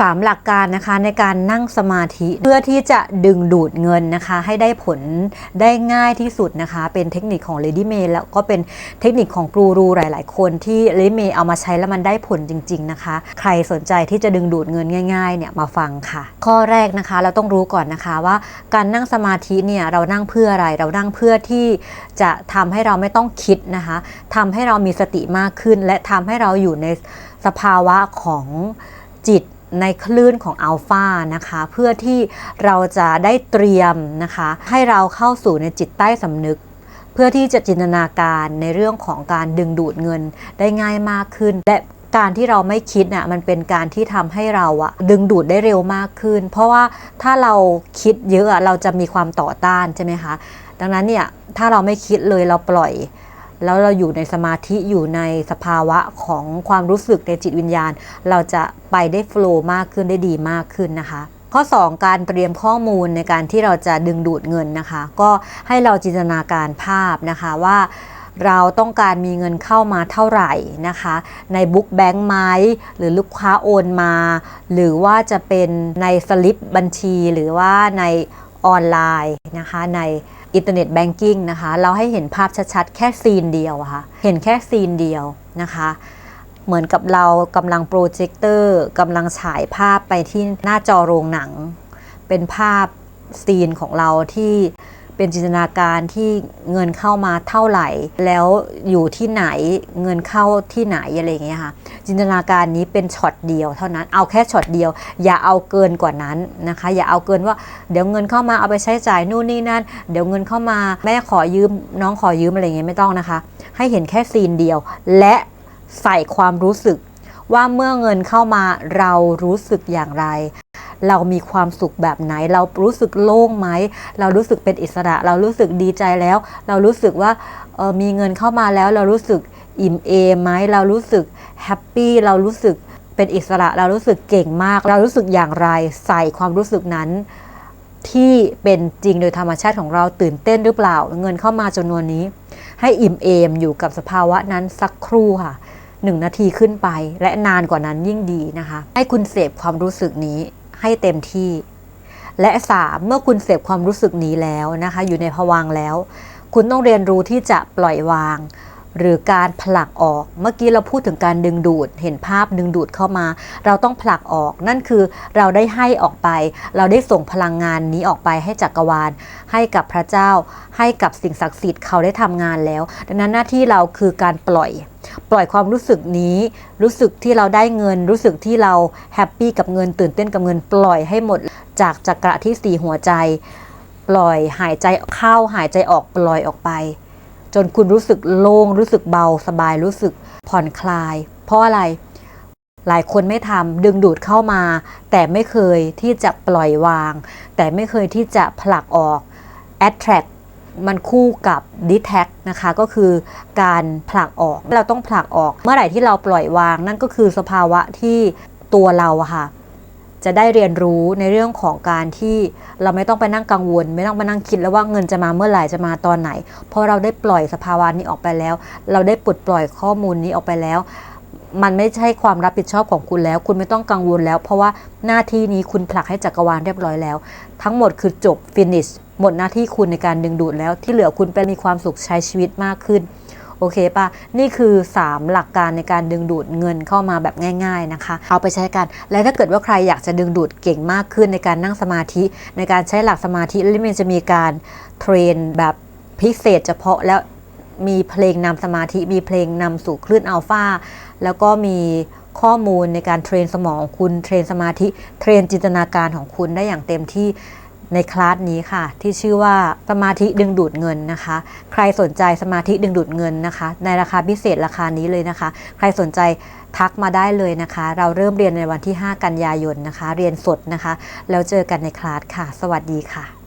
3 หลักการนะคะในการนั่งสมาธิเพื่อที่จะดึงดูดเงินนะคะ ให้ได้ผลได้ง่ายที่สุดนะคะ เป็นเทคนิคของ Lady May แล้วก็เป็นเทคนิคของกูรูหลาย ๆ คนที่ Lady May เอามาใช้แล้วมันได้ผลจริง ๆ นะคะ ใครสนใจที่จะดึงดูดเงินง่าย ๆ เนี่ยมาฟังค่ะ ข้อแรกนะคะเราต้องรู้ก่อนนะคะว่าการนั่งสมาธิเนี่ยเรานั่งเพื่ออะไร เรานั่งเพื่อที่จะทำให้เราไม่ต้องคิดนะคะทำให้เรามีสติมากขึ้น และทำให้เราอยู่ในสภาวะของจิต ในคลื่นของอัลฟานะคะ เพื่อที่เราจะได้เตรียมนะคะ ให้เราเข้าสู่ในจิตใต้สำนึก เพื่อที่จะจินตนาการในเรื่องของการดึงดูดเงินได้ง่ายมากขึ้น และการที่เราไม่คิดน่ะมันเป็นการที่ทำให้เราอะดึงดูดได้เร็วมากขึ้น เพราะว่าถ้าเราคิดเยอะเราจะมีความต่อต้านใช่ไหมคะดังนั้นเนี่ยถ้าเราไม่คิดเลยเราปล่อย แล้วเราอยู่ในสมาธิอยู่ในสภาวะของความรู้สึกในจิตวิญญาณ เราจะไปได้โฟล์มากขึ้นได้ดีมากขึ้นนะคะข้อ 2 การเตรียมข้อมูลในการที่เราจะดึงดูดเงินนะคะ ก็ให้เราจินตนาการภาพนะคะว่าเราต้องการมีเงินเข้ามาเท่าไหร่นะคะ ในบุ๊กแบงค์ไหมหรือลูกค้าโอนมา หรือว่าจะเป็นในสลิปบัญชี หรือว่าใน ออนไลน์นะคะในอินเทอร์เน็ตแบงกิ้งนะคะเราให้เห็นภาพชัดๆ แค่ซีนเดียวอะค่ะเห็นแค่ซีนเดียวนะคะเหมือนกับเรากำลังโปรเจคเตอร์กำลังฉายภาพไปที่หน้าจอโรงหนัง เป็นภาพซีนของเราที่ เป็นจินตนาการที่เงินเข้ามาเท่าไหร่ แล้วอยู่ที่ไหนเงินเข้าที่ไหนอะไรอย่างเงี้ยค่ะจินตนาการนี้เป็นช็อตเดียวเท่านั้นเอาแค่ช็อตเดียว อย่าเอาเกินกว่านั้นนะคะ อย่าเอาเกินว่าเดี๋ยวเงินเข้ามาเอาไปใช้จ่ายนู่นนี่นั่น เดี๋ยวเงินเข้ามาแม่ขอยืมน้องขอยืมอะไรเงี้ยไม่ต้องนะคะ ให้เห็นแค่ซีนเดียว และใส่ความรู้สึกว่าเมื่อเงินเข้ามาเรารู้สึกอย่างไร เรามีความสุขแบบไหน เรารู้สึกโล่งไหม เรารู้สึกเป็นอิสระ เรารู้สึกดีใจแล้ว เรารู้สึกว่าออมีเงินเข้ามาแล้ว เรารู้สึกอิ่มเอมไหมเรารู้สึกแฮปปี้เรารู้สึกเป็นอิสระ เรารู้สึกเก่งมาก เรารู้สึกอย่างไรใส่ความรู้สึกนั้นที่เป็นจริงโดยธรรมชาติของเราตื่นเต้นหรือเปล่า เงินเข้ามาจำนวนนี้ ให้อิ่มเอมอยู่กับสภาวะนั้นสักครู่ค่ะหนึ่งนาทีขึ้นไป และนานกว่านั้นยิ่งดีนะคะ ให้คุณเสพความรู้สึกนี้ ให้เต็มที่ และสามเมื่อคุณเสพความรู้สึกนี้แล้วนะคะ อยู่ในภวังแล้ว คุณต้องเรียนรู้ที่จะปล่อยวาง หรือการผลักออก เมื่อกี้เราพูดถึงการดึงดูด เห็นภาพดึงดูดเข้ามา เราต้องผลักออก นั่นคือเราได้ให้ออกไป เราได้ส่งพลังงานนี้ออกไปให้จักรวาล ให้กับพระเจ้า ให้กับสิ่งศักดิ์สิทธิ์เขาได้ทำงานแล้ว ดังนั้นหน้าที่เราคือการปล่อย ปล่อยความรู้สึกนี้ รู้สึกที่เราได้เงิน รู้สึกที่เราแฮปปี้กับเงินตื่นเต้นกับเงิน ปล่อยให้หมดจากจักระที่สี่หัวใจ ปล่อยหายใจเข้าหายใจออกปล่อยออกไป จนคุณรู้สึกโล่งรู้สึกเบาสบายรู้สึกผ่อนคลาย เพราะอะไรหลายคนไม่ทำดึงดูดเข้ามา แต่ไม่เคยที่จะปล่อยวาง แต่ไม่เคยที่จะผลักออก attract มันคู่กับ d e t a c นะคะก็คือการผลักออกเราต้องผลักออก เมื่อไหร่ที่เราปล่อยวาง นั่นก็คือสภาวะที่ตัวเราอะค่ะจะได้เรียนรู้ในเรื่องของการที่เราไม่ต้องไปนั่งกังวล ไม่ต้องไปนั่งคิดแล้วว่าเงินจะมาเมื่อไหร่จะมาตอนไหน เพราะเราได้ปล่อยสภาวะนี้ออกไปแล้ว เราได้ปลดปล่อยข้อมูลนี้ออกไปแล้ว มันไม่ใช่ความรับผิดชอบของคุณแล้ว คุณไม่ต้องกังวลแล้ว เพราะว่าหน้าที่นี้คุณผลักให้จักรวาลเรียบร้อยแล้ว ทั้งหมดคือจบ finish หมดหน้าที่คุณในการดึงดูดแล้วที่เหลือคุณไปมีความสุขใช้ชีวิตมากขึ้น โอเคปะนี่คือ 3 หลักการในการดึงดูดเงินเข้ามาแบบง่าย ๆนะคะ เอาไปใช้กัน และถ้าเกิดว่าใครอยากจะดึงดูดเก่งมากขึ้นในการนั่งสมาธิ ในการใช้หลักสมาธิล้วมันจะมีการเทรนแบบพิเศษเฉพาะแล้วมีเพลงนำสมาธิ มีเพลงนำสู่คลื่นอัลฟาแล้วก็มีข้อมูลในการเทรนสมองคุณเทรนสมาธิ เทรนจินตนาการของคุณได้อย่างเต็มที่ ในคลาสนี้ค่ะ ที่ชื่อว่าสมาธิดึงดูดเงินนะคะ ใครสนใจสมาธิดึงดูดเงินนะคะ ในราคาพิเศษราคานี้เลยนะคะ ใครสนใจทักมาได้เลยนะคะ เราเริ่มเรียนในวันที่ 5 กันยายนนะคะ เรียนสดนะคะ แล้วเจอกันในคลาสค่ะ สวัสดีค่ะ